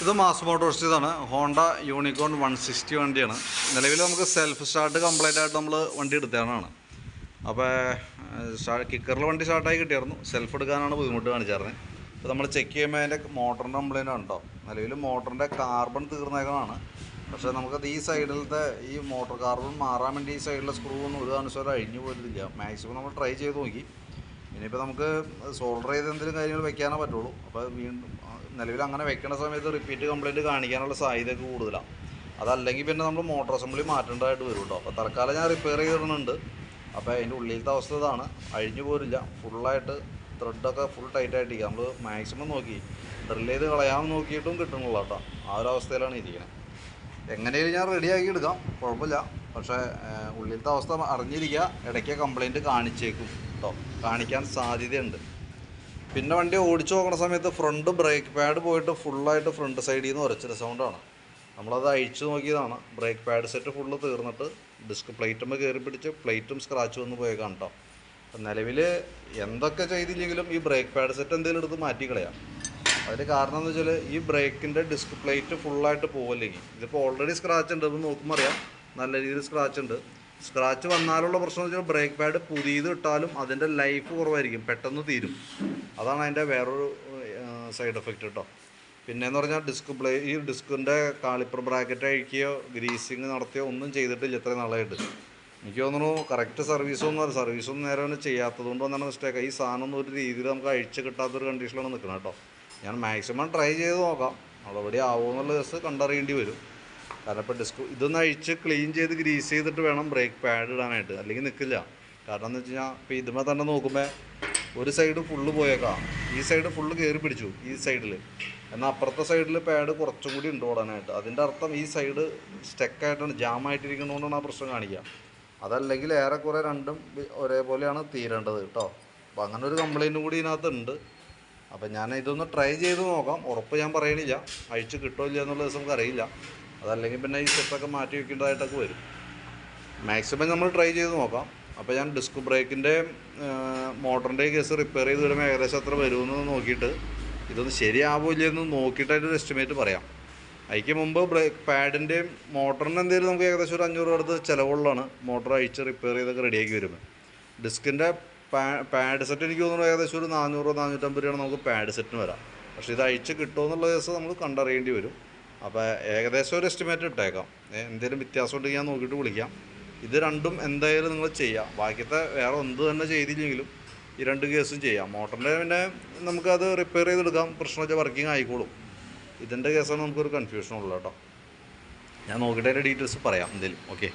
ഇത് mass motors ഇതാണ് Honda Unicorn one sixty വണ്ടിയാണ്. നിലവിൽ നമുക്ക് സെൽഫ് സ്റ്റാർട്ട് കംപ്ലൈന്റ് ആയിട്ട് നമ്മൾ വണ്ടി എടുത്തതാണ്. അപ്പോൾ കിക്കറിൽ വണ്ടി സ്റ്റാർട്ടായി കിട്ടിയായിരുന്നു. സെൽഫ് എടുക്കാനാണ് ബുദ്ധിമുട്ട് കാണിച്ചായിരുന്നത് അപ്പോൾ നമ്മൾ ചെക്ക് ചെയ്യുമ്പോൾ അതിന്റെ മോട്ടറിന്റെ കംപ്ലൈന്റ് ഉണ്ടോ നിലവിൽ മോട്ടറിന്റെ കാർബൺ തീർന്നേക്കാണ് പക്ഷേ നമുക്കത് ഈ സൈഡിലത്തെ ഈ മോട്ടോർ കാർബൺ മാറാൻ വേണ്ടി ഈ സൈഡിലെ സ്ക്രൂ ഒന്നും ഒരു അനുസരം അഴിഞ്ഞു പോയിട്ടില്ല. മാക്സിമം നമ്മൾ ട്രൈ ചെയ്ത് നോക്കി. ഇനിയിപ്പോൾ നമുക്ക് സോൾഡർ ചെയ്ത് എന്തെങ്കിലും കാര്യങ്ങൾ വെക്കാനേ പറ്റുള്ളൂ. അപ്പോൾ വീണ്ടും നിലവിൽ അങ്ങനെ വെക്കുന്ന സമയത്ത് റിപ്പീറ്റ് കംപ്ലയിന്റ് കാണിക്കാനുള്ള സാധ്യത കൂടുതലാണ്. അതല്ലെങ്കിൽ പിന്നെ നമ്മൾ മോട്ടോർ അസംബ്ലി മാറ്റേണ്ടതായിട്ട് വരും കേട്ടോ അപ്പോൾ തൽക്കാലം ഞാൻ റിപ്പയർ ചെയ്തിടുന്നുണ്ട്. അപ്പോൾ അതിന്റെ ഉള്ളിലത്തെ അവസ്ഥ ഇതാണ്. അഴിഞ്ഞു പോരില്ല. ഫുള്ളായിട്ട് ത്രെഡൊക്കെ ഫുൾ ടൈറ്റ് ആയിട്ടിരിക്കുക നമ്മൾ മാക്സിമം നോക്കി. ഡ്രിൽ ചെയ്ത് കളയാൻ നോക്കിയിട്ടും കിട്ടണില്ല കേട്ടോ ആ ഒരു അവസ്ഥയിലാണ് ഇരിക്കുന്നത് എങ്ങനെയും ഞാൻ റെഡിയാക്കി എടുക്കാം. കുഴപ്പമില്ല. പക്ഷേ ഉള്ളിലത്തെ അവസ്ഥ അറിഞ്ഞിരിക്കുക ഇടയ്ക്ക് കംപ്ലയിന്റ് കാണിച്ചേക്കും കേട്ടോ കാണിക്കാൻ സാധ്യതയുണ്ട്. പിന്നെ വണ്ടി ഓടിച്ചു നോക്കുന്ന സമയത്ത് ഫ്രണ്ട് ബ്രേക്ക് പാഡ് പോയിട്ട് ഫുള്ളായിട്ട് ഫ്രണ്ട് സൈഡിൽ നിന്ന് ഉരച്ചൊരു സൗണ്ടാണ് നമ്മളത് അഴിച്ചു നോക്കിയതാണ്. ബ്രേക്ക് പാഡ് സെറ്റ് ഫുള്ള് തീർന്നിട്ട് ഡിസ്ക് പ്ലേറ്റും കയറി പിടിച്ച് പ്ലേറ്റും സ്ക്രാച്ച് വന്ന് പോയേക്കാം കേട്ടോ നിലവിൽ എന്തൊക്കെ ചെയ്തില്ലെങ്കിലും ഈ ബ്രേക്ക് പാഡ് സെറ്റ് എന്തെങ്കിലും എടുത്ത് മാറ്റി കളയാം. അതിന് കാരണം എന്ന് വെച്ചാൽ ഈ ബ്രേക്കിന്റെ ഡിസ്ക് പ്ലേറ്റ് ഫുള്ളായിട്ട് പോവില്ലെങ്കിൽ ഇതിപ്പോൾ ഓൾറെഡി സ്ക്രാച്ച് ഉണ്ട് എന്ന് നോക്കുമ്പോൾ അറിയാം. നല്ല രീതിയിൽ സ്ക്രാച്ച് ഉണ്ട്. സ്ക്രാച്ച് വന്നാലുള്ള പ്രശ്നം എന്ന് വെച്ചാൽ ബ്രേക്ക് പാഡ് പുതിയത് ഇട്ടാലും അതിന്റെ ലൈഫ് കുറവായിരിക്കും. പെട്ടെന്ന് തീരും. അതാണ് അതിന്റെ വേറൊരു സൈഡ് എഫക്റ്റ് കേട്ടോ പിന്നെന്ന് പറഞ്ഞാൽ ഡിസ്ക് പ്ലേ ഈ ഡിസ്കിന്റെ കാളിപ്പർ ബ്രാക്കറ്റ് അഴിക്കുകയോ ഗ്രീസിങ് നടത്തിയോ ഒന്നും ചെയ്തിട്ടില്ല ഇത്രയും നാളായിട്ട്. എനിക്ക് തോന്നുന്നു കറക്റ്റ് സർവീസൊന്നും സർവീസൊന്നും നേരെ ചെയ്യാത്തത് കൊണ്ട് വന്നാണ് മിസ്റ്റേക്ക് ഈ സാധനം ഒന്നും ഒരു രീതിയിൽ നമുക്ക് അഴിച്ച് കിട്ടാത്തൊരു കണ്ടീഷനിലാണ് നിൽക്കുന്നത് കേട്ടോ ഞാൻ മാക്സിമം ട്രൈ ചെയ്ത് നോക്കാം. നടപടി ആവുമെന്നുള്ള ദിവസം കണ്ടറിയേണ്ടി വരും. കാരണം ഇപ്പോൾ ഡിസ്ക് ഇതൊന്ന് അഴിച്ച് ക്ലീൻ ചെയ്ത് ഗ്രീസ് ചെയ്തിട്ട് വേണം ബ്രേക്ക് പാഡ് ഇടാനായിട്ട്. അല്ലെങ്കിൽ നിൽക്കില്ല കാരണം എന്ന് വെച്ച് കഴിഞ്ഞാൽ ഇപ്പോൾ ഇതുമേ തന്നെ നോക്കുമ്പോൾ ഒരു സൈഡ് ഫുള്ള് പോയേക്കാം. ഈ സൈഡ് ഫുള്ള് കയറി പിടിച്ചു ഈ സൈഡിൽ എന്നാൽ അപ്പുറത്തെ സൈഡിൽ പാഡ് കുറച്ചും കൂടി ഉണ്ട് ഓടാനായിട്ട്. അതിന്റെ അർത്ഥം ഈ സൈഡ് സ്റ്റക്കായിട്ടാണ് ജാമായിട്ടിരിക്കുന്നതുകൊണ്ടാണ് ആ പ്രശ്നം കാണിക്കുക അതല്ലെങ്കിൽ ഏറെക്കുറെ രണ്ടും ഒരേപോലെയാണ് തീരേണ്ടത് കേട്ടോ അപ്പോൾ അങ്ങനെ ഒരു കംപ്ലൈന്റും കൂടി ഇതിനകത്ത് ഉണ്ട്. അപ്പം ഞാൻ ഇതൊന്ന് ട്രൈ ചെയ്ത് നോക്കാം. ഉറപ്പ് ഞാൻ പറയണില്ല. അഴിച്ച് കിട്ടുമോ ഇല്ല എന്നുള്ള ദിവസം അറിയില്ല. അതല്ലെങ്കിൽ പിന്നെ ഈ സെറ്റൊക്കെ മാറ്റി വെക്കേണ്ടതായിട്ടൊക്കെ വരും. മാക്സിമം നമ്മൾ ട്രൈ ചെയ്ത് നോക്കാം. അപ്പോൾ ഞാൻ ഡിസ്ക് ബ്രേക്കിന്റെ മോട്ടറിന്റെ കേസ് റിപ്പയർ ചെയ്ത് വരുമ്പോൾ ഏകദേശം എത്ര വരുമെന്ന് നോക്കിയിട്ട് ഇതൊന്ന് ശരിയാവോ ഇല്ലയെന്ന് നോക്കിയിട്ട് ഒരു എസ്റ്റിമേറ്റ് പറയാം. അതിക്ക് മുമ്പ് ബ്രേക്ക് പാഡിന്റെയും മോട്ടറിന് എന്തെങ്കിലും നമുക്ക് ഏകദേശം ഒരു അഞ്ഞൂറ് അടുത്ത് ചിലവുള്ളതാണ് മോട്ടർ അഴിച്ച് റിപ്പയർ ചെയ്തൊക്കെ റെഡിയാക്കി വരുമ്പോൾ ഡിസ്കിന്റെ പാഡ് സെറ്റ് എനിക്ക് തോന്നുന്നു ഏകദേശം ഒരു നാനൂറ് നാനൂറ്റമ്പത് രൂപയാണ് നമുക്ക് പാഡ് സെറ്റിന് വരാം. പക്ഷേ ഇത് അഴിച്ച് കിട്ടുമോ എന്നുള്ള കേസ് നമ്മൾ കണ്ടറിയേണ്ടി വരും. അപ്പോൾ ഏകദേശം ഒരു എസ്റ്റിമേറ്റ് ഇട്ടേക്കാം. എന്തെങ്കിലും വ്യത്യാസം ഉണ്ടെങ്കിൽ ഞാൻ നോക്കിയിട്ട് വിളിക്കാം. ഇത് രണ്ടും എന്തായാലും നിങ്ങൾ ചെയ്യാം. ബാക്കിയത്തെ വേറെ എന്ത് തന്നെ ചെയ്തില്ലെങ്കിലും ഈ രണ്ട് കേസും ചെയ്യാം. മോട്ടറിന്റെ പിന്നെ നമുക്കത് റിപ്പയർ ചെയ്തെടുക്കാം. പ്രശ്നം വെച്ചാൽ വർക്കിംഗ് ആയിക്കോളും. ഇതിന്റെ കേസാണ് നമുക്കൊരു കൺഫ്യൂഷൻ ഉള്ളത് കേട്ടോ. ഞാൻ നോക്കിയിട്ട് അതിന്റെ ഡീറ്റെയിൽസ് പറയാം എന്തെങ്കിലും ഓക്കെ